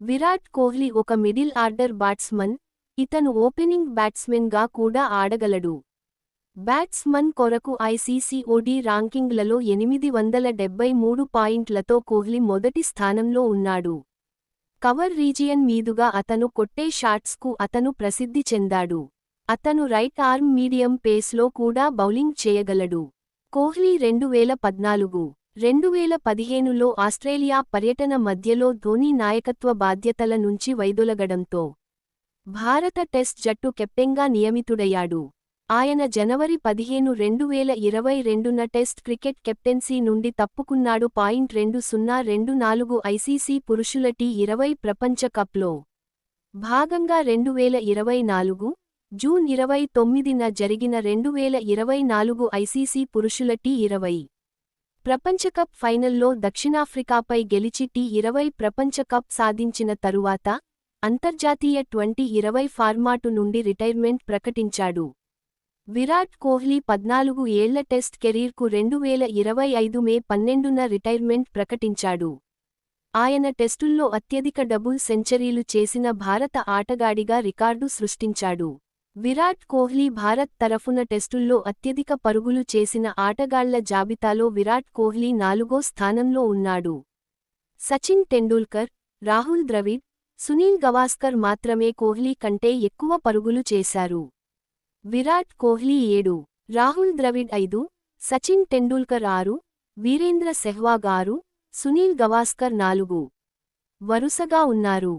విరాట్ కోహ్లీ ఒక middle order batsman ఇతను opening బ్యాట్స్మెన్గా కూడా ఆడగలడు. బ్యాట్స్మన్ కొరకు ఐసీసీఓడీ ర్యాంకింగ్లలో ఎనిమిది వందల డెబ్బై మూడు పాయింట్లతో కోహ్లీ మొదటి స్థానంలో ఉన్నాడు. కవర్ రీజియన్ మీదుగా అతను కొట్టే షాట్స్కు అతను ప్రసిద్ధి చెందాడు. అతను రైట్ ఆర్మ్ మీడియం పేస్లో కూడా బౌలింగ్ చేయగలడు. కోహ్లీ రెండు వేల పద్నాలుగు రెండువేల పదిహేనులో ఆస్ట్రేలియా పర్యటన మధ్యలో ధోని నాయకత్వ బాధ్యతల నుంచి వైదొలగడంతో భారత టెస్ట్ జట్టు కెప్టెన్గా నియమితుడయ్యాడు. ఆయన జనవరి పదిహేను రెండు వేల ఇరవై రెండున టెస్ట్ క్రికెట్ కెప్టెన్సీ నుండి తప్పుకున్నాడు. పాయింట్ రెండు సున్నా రెండు నాలుగు ఐసీసీ పురుషుల టీ ఇరవై ప్రపంచ కప్లో భాగంగా రెండు వేల ఇరవై నాలుగు జూన్ ఇరవై తొమ్మిదిన జరిగిన రెండు వేల ఇరవై నాలుగు ఐసీసీ పురుషుల టీ ఇరవై ప్రపంచకప్ ఫైనల్లో దక్షిణాఫ్రికాపై గెలిచి టీ ఇరవై ప్రపంచకప్ సాధించిన తరువాత అంతర్జాతీయ ట్వంటీ ఇరవై ఫార్మాటు నుండి రిటైర్మెంట్ ప్రకటించాడు. విరాట్ కోహ్లీ పద్నాలుగు ఏళ్ళ టెస్ట్ కెరీర్కు రెండు వేల ఇరవై ఐదు మే పన్నెండున రిటైర్మెంట్ ప్రకటించాడు. ఆయన టెస్టుల్లో అత్యధిక డబుల్ సెంచరీలు చేసిన భారత ఆటగాడిగా రికార్డు సృష్టించాడు. విరాట్ కోహ్లీ భారత్ తరఫున టెస్టుల్లో అత్యధిక పరుగులు చేసిన ఆటగాళ్ళ జాబితాలో విరాట్ కోహ్లీ నాలుగో స్థానంలో ఉన్నాడు. సచిన్ టెండూల్కర్ రాహుల్ ద్రవిడ్ సునీల్ గవాస్కర్ మాత్రమే కోహ్లీ కంటే ఎక్కువ పరుగులు చేశారు. విరాట్ కోహ్లీ ఏడు రాహుల్ ద్రవిడ్ ఐదు సచిన్ టెండూల్కర్ ఆరు వీరేంద్ర సెహ్వాగ్ ఆరు సునీల్ గవాస్కర్ నాలుగు వరుసగా ఉన్నారు.